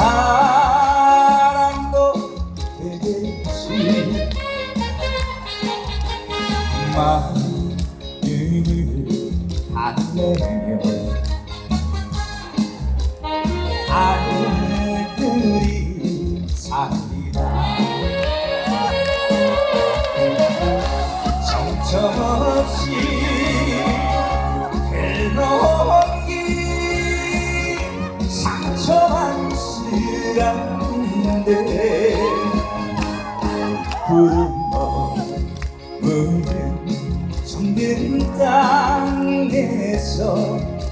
사랑도 되겠지. 마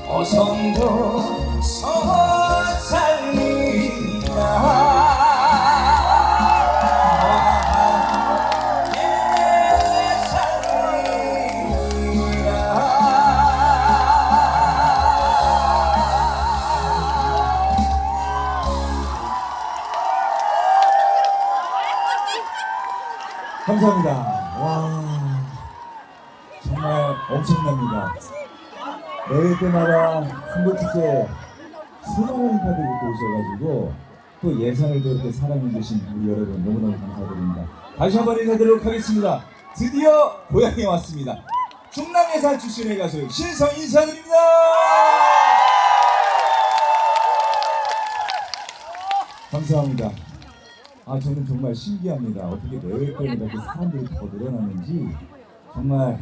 어성도 서살리라 감사합니다. 와 정말 엄청납니다. 매회 때마다 한국축제 수많은 인파들이 또 오셔가지고 또 예상을 또 이렇게 사랑해주신 우리 여러분 너무너무 감사드립니다. 다시 한번 인사드리도록 하겠습니다. 드디어 고향에 왔습니다. 충남 예산 출신의 가수 신성 인사드립니다. 감사합니다. 아 저는 정말 신기합니다. 어떻게 매회 때마다 이렇게 사람들이 더 늘어나는지 정말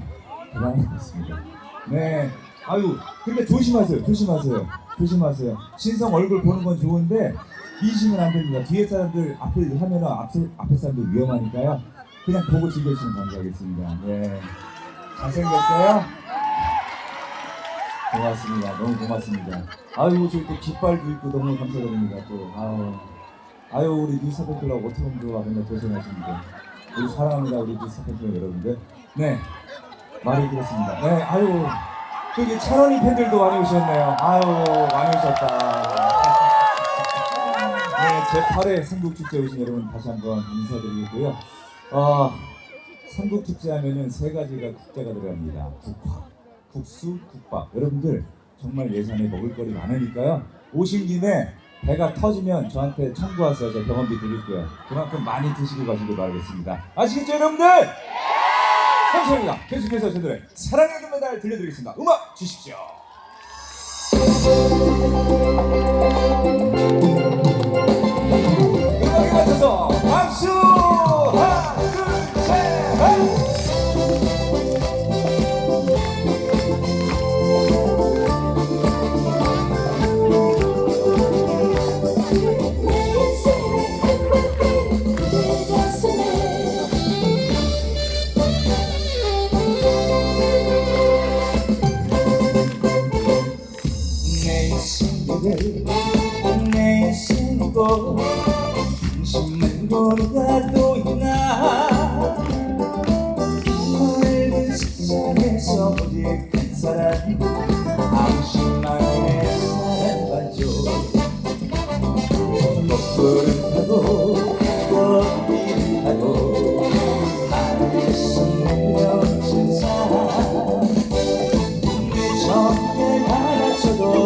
대단한 것 같습니다. 네. 아유, 근데 조심하세요. 조심하세요. 조심하세요. 신성 얼굴 보는 건 좋은데 미시면 안 됩니다. 뒤에 사람들 앞에 하면은 앞에, 앞에 사람들 위험하니까요. 그냥 보고 즐겨주시면 감사하겠습니다. 네. 잘생겼어요? 고맙습니다. 너무 고맙습니다. 아유, 저희 또 깃발도 있고 너무 감사드립니다. 또, 아유. 아유, 우리 뉴스타파 클럽 어떻게 좋아. 맨날 고생하시는데. 우리 사랑합니다. 우리 뉴스타파 클럽 여러분들. 네. 많이 들었습니다. 네, 아유, 여기 찬원이 팬들도 많이 오셨네요. 아유, 많이 오셨다. 네, 제 8회 삼국축제 오신 여러분 다시 한번 인사드리고요. 어, 삼국축제 하면은 세 가지가 국자가 들어갑니다. 국화, 국수, 국밥. 여러분들 정말 예산에 먹을거리 많으니까요. 오신 김에 배가 터지면 저한테 청구하세요. 제가 병원비 드릴게요. 그만큼 많이 드시고 가시길 바라겠습니다. 아시겠죠, 여러분들? 감사합니다. 계속해서 저들의 사랑의 금메달 들려드리겠습니다. 음악 주십시오. 내 신비를 내 신고. 당신만 보니까 또 있나? 넓은 세상에서 오직 한 사람 당신만의 사랑받죠? 거꾸를 타고 꽃길을 타고 바라쳐도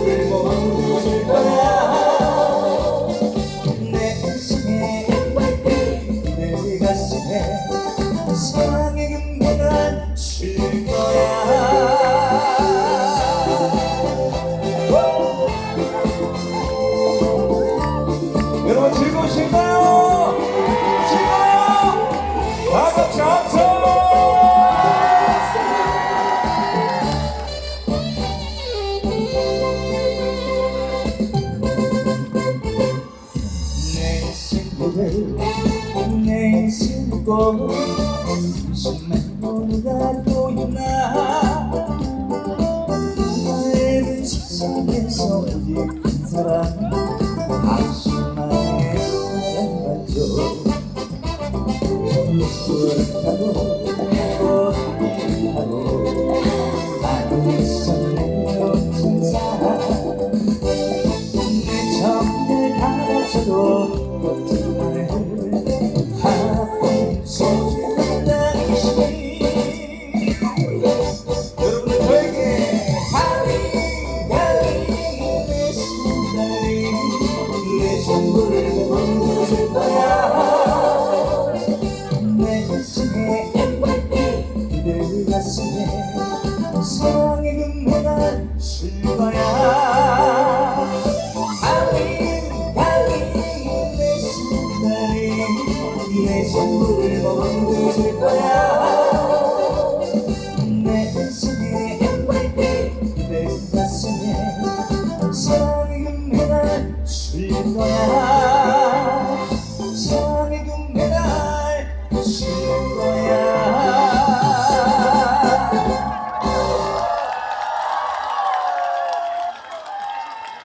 심한 뭐가 보이나 나의 세상에서 오직 한 사람 한심하게 사랑받죠 눈물 하고 행복하고 내 전부를 먹어줄 거야. 내 인생의 MVP 내 가슴에 사랑의 금메달 줄 거야